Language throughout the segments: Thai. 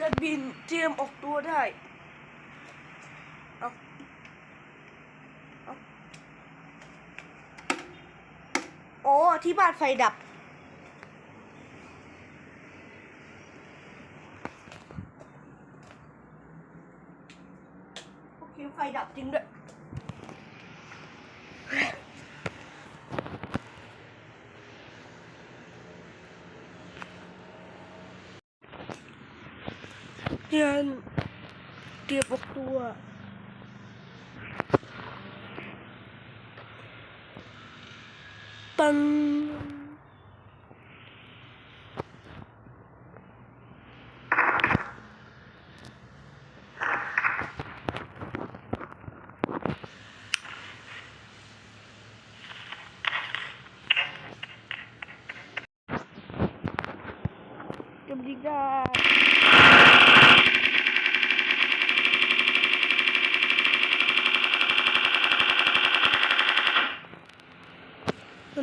จะบินเตรียมออกตัวได้เอาเอาโอ้ที่บ้านไฟดับ โอเคไฟดับจริงด้วย เรียนเตรียมออกตัว ปังจำดีได้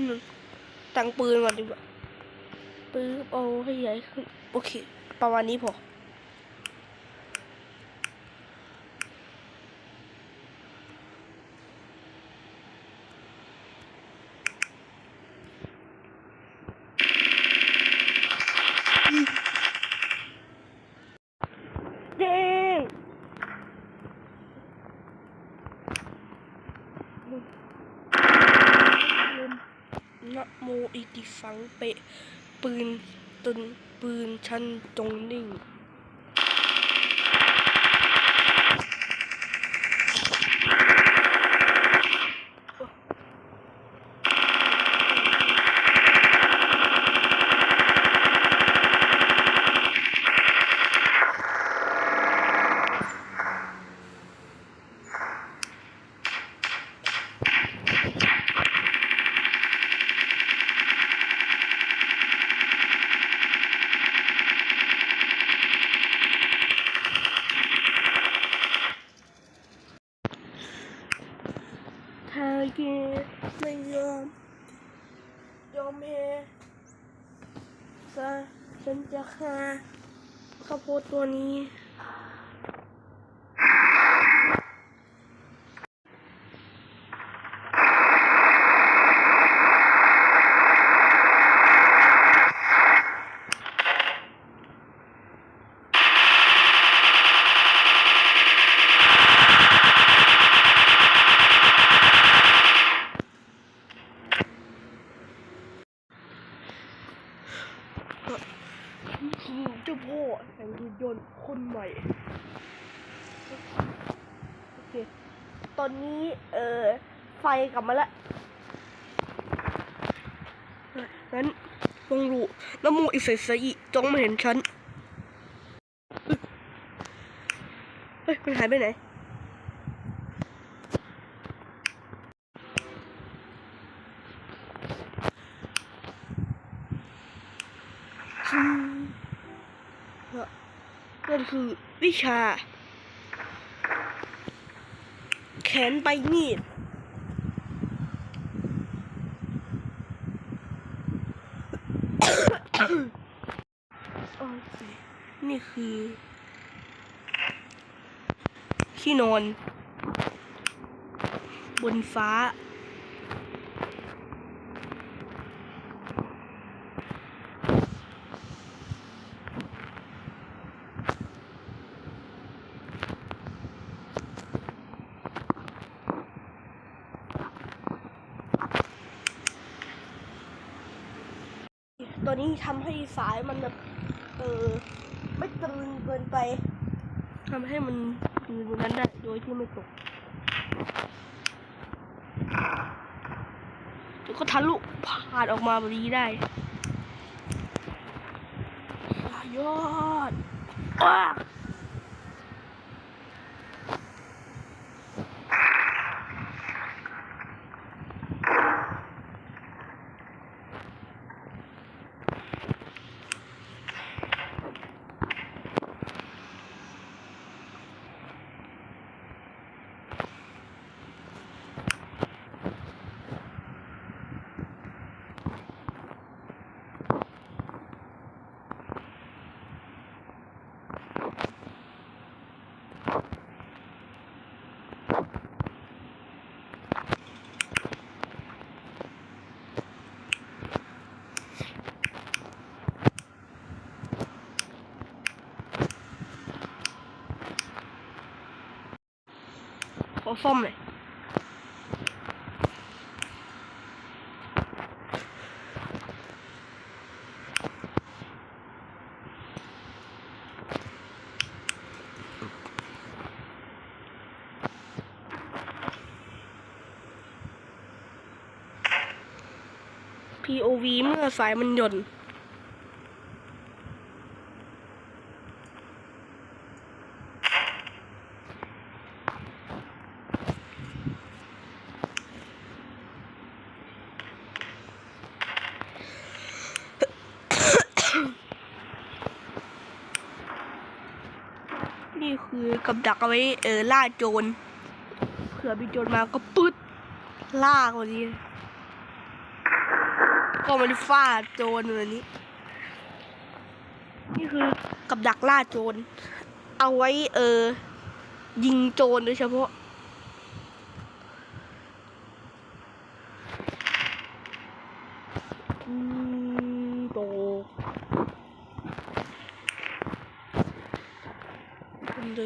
นึงตั้งปืนก่อนดีกว่าปืนโอ้ให้ใหญ่ขึ้นโอเค ประมาณนี้พอ เด้งนะ โมอิติฟังเปะปืนตนปืนชั้นตรงนิ่ง ถ้าแกไม่ยอม ยอมแพ้ซะ ฉันจะฆ่าข้าวโพดตัวนี้ คือเจ้าพ่อแห่งหุ่นยนต์คนใหม่ โอเค ตอนนี้ เออไฟกลับมาแล้วนั้นลงรูน้ำมูอิเฟสอีจงมาเห็นฉัน เฮ้ย มันหายไปไหน อืม นั่นคือวิชา แขนไปมีดโอเคนี่คือ ที่นอน บนฟ้า นี้ทำให้สายมันแบบเออไม่ตรึงเกินไปทำให้มันอยู่บนนั้นได้โดยที่ไม่ตกแล้วก็ทะลุผ่านออกมาแบบนี้ได้ยอดว้า ซ่อมเลย POV เมื่อสายมันหย่นคือ กับดักเอาไว้เออล่าโจรเผื่อมีโจรมาก็ปึ๊ดล่าคนนี้ ก็มันฟาดโจรแบบนี้ นี่คือกับดักล่าโจร เอาไว้เออ ยิงโจรโดยเฉพาะ อืมโต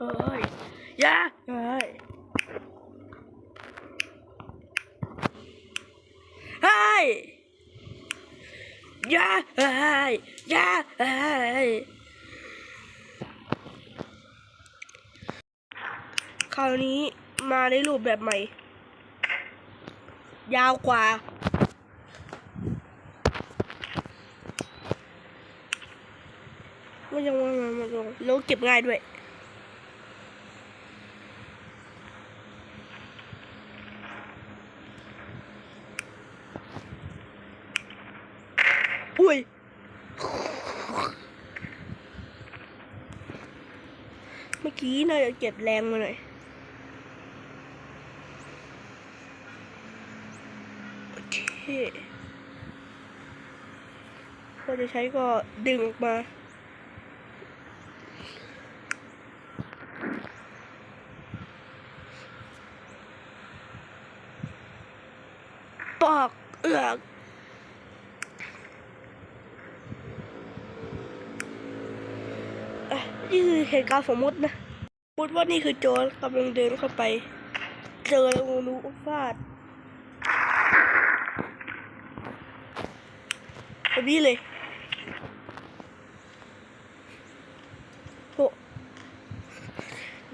เฮ้ยอย่าเฮ้ยเฮ้ยอย่าเฮ้ยอย่าเฮ้ยคราวนี้มาในรูปแบบใหม่ ยาวกว่ามันยังมันมันมันแล้วเก็บง่ายด้วย อุ้ย เมื่อ กี้น่าจะเก็บแรงมาหน่อยโอเคพอจะใช้ก็ดึงออกมาปอกเอือกนี่คือเหตุการณ์สมมตินะ พูดว่านี่คือโจรกำลังเดินเข้าไป เจอแล้วงูฟาดแบบนี้เลยโห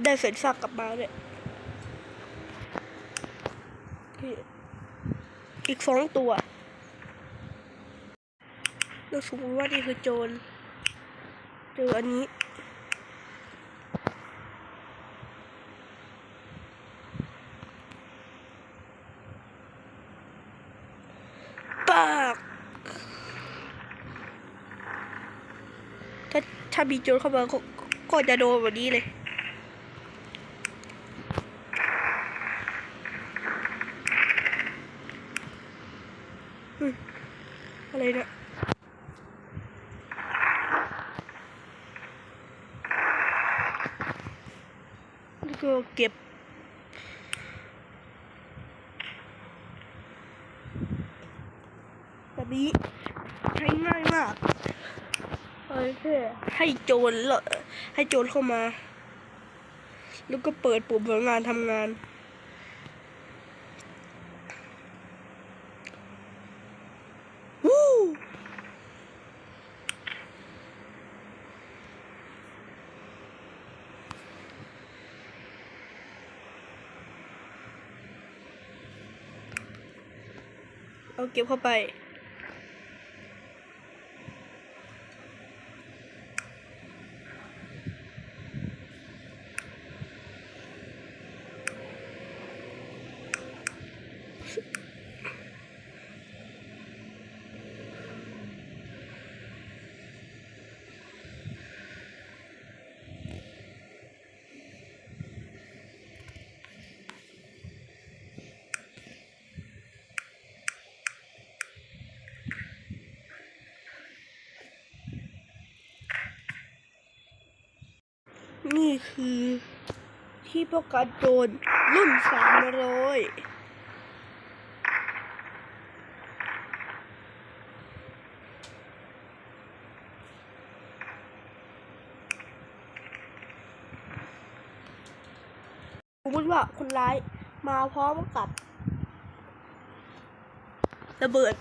ได้เสร็จซากกลับมาเลยโอเคอีกสองตัวเราสมมติว่านี่คือโจรเจออันนี้ ปาก ถ้ามีโจรเข้ามาก็จะโดนแบบนี้เลยอะไรเนี่ยก็เก็บนี้ใช้ง่ายมากเอ้ยแค่ ให้โจรเหรอให้โจรเข้ามา แล้วก็เปิดปุ่มพนักงานทำงานวู้เอาเก็บเข้าไป นี่คือที่ป้องกันโจรรุ่นสามร้อยสมมติว่าคนร้ายมาพร้อมกับระเบิด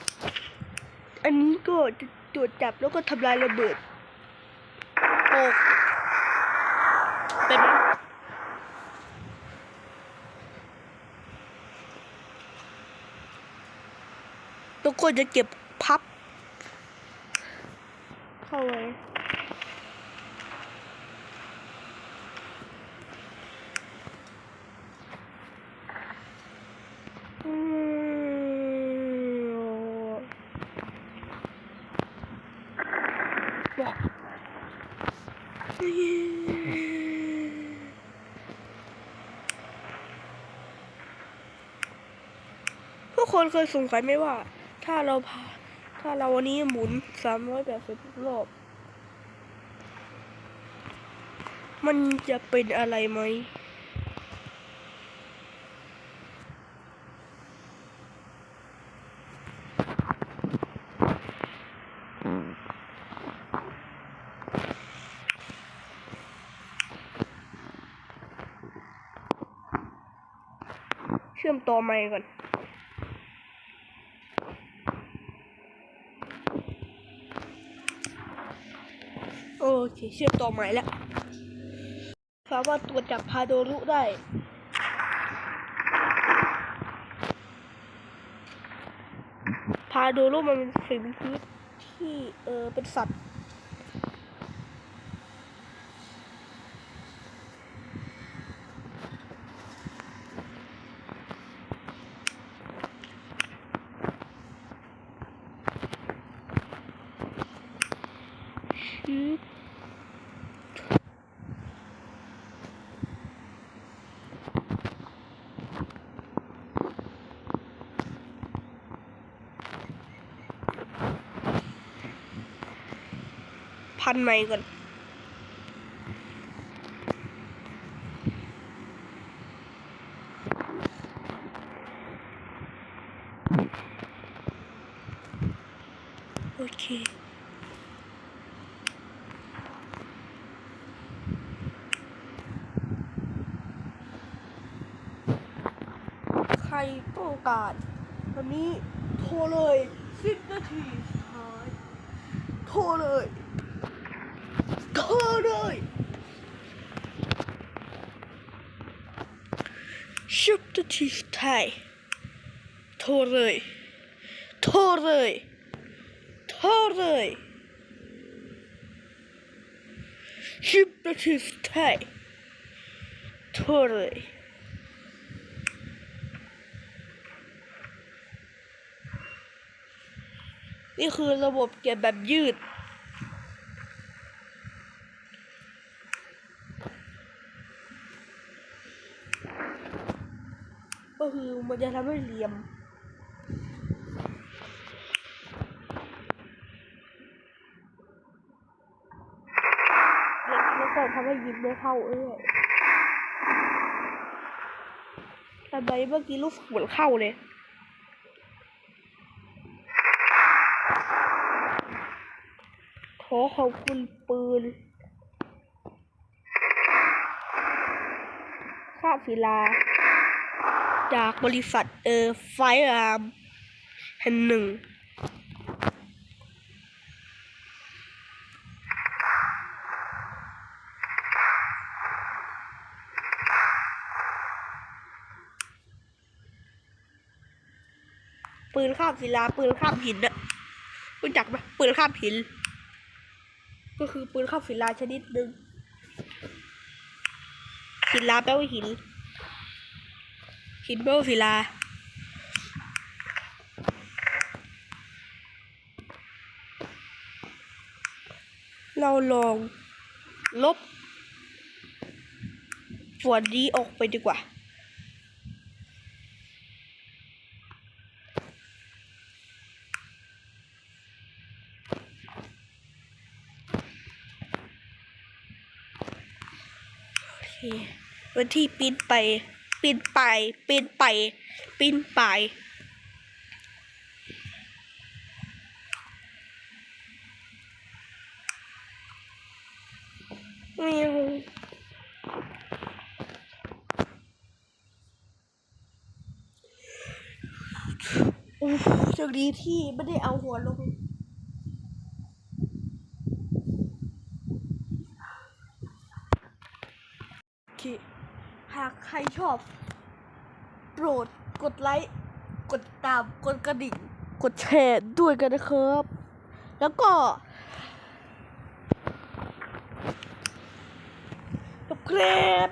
อันนี้ก็จะตรวจจับแล้วก็ทำลายระเบิดโอ้ป็นไหม แล้วก็จะเก็บพับ เข้าไว้อืมบอกทุกคนเคยสงสัยไหมว่า ถ้าเราพาถ้าเราวันนี้หมุนสามร้อยแปดสิบรอบ มันจะเป็นอะไรไหมเชื่อมต่อไมค์ก่อน โอเคเชื่อมต่อใหม่แล้วสามารถตรวจจับพาโดรุได้พาโดรุมันเป็นสิ่งมีชีวิตที่เออเป็นสัตว์ พันไม่ก่อน โอเค ใคร ต้องการวันนี้โทรเลยสิบนาทีสุดท้ายโทรเลยโทรเลยสิบนาทีสุดท้ายโทรเลยโทรเลยโทรเลยสิบนาทีสุดท้ายโทรเลย นี่คือระบบเก็บแบบยืด ก็คือมันจะทำให้เหลี่ยมแล้วก็ทำให้ยิงไม่เข้าเอ้ยแต่ใบเมื่อกี้ลูกเหมือนเข้าเลย อขอบคุณปืนค่าบศิลา จากบริษัทเออไฟอาร์มแห่งหนึ่ง ปืนคาบศิลา ปืนคาบหินอะรู้จักไหมปืนคาบหิน ก็คือปืนคาบศิลาชนิดหนึ่งศิลาแปลว่าหิน หินแปลว่าศิลาเราลองลบส่วนนี้ออกไปดีกว่า โวันที่ปีนไปปีนไปปีนไปปีนไปม่เอาโอ้โชคดีที่ไม่ได้เอาหัวลง โอเค หากใค รชอบ โปรดกดไลค์กดติดตาม กดกระดิ่ง กดแชร์ด้วยกันนะครับ แล้วก็กับเครป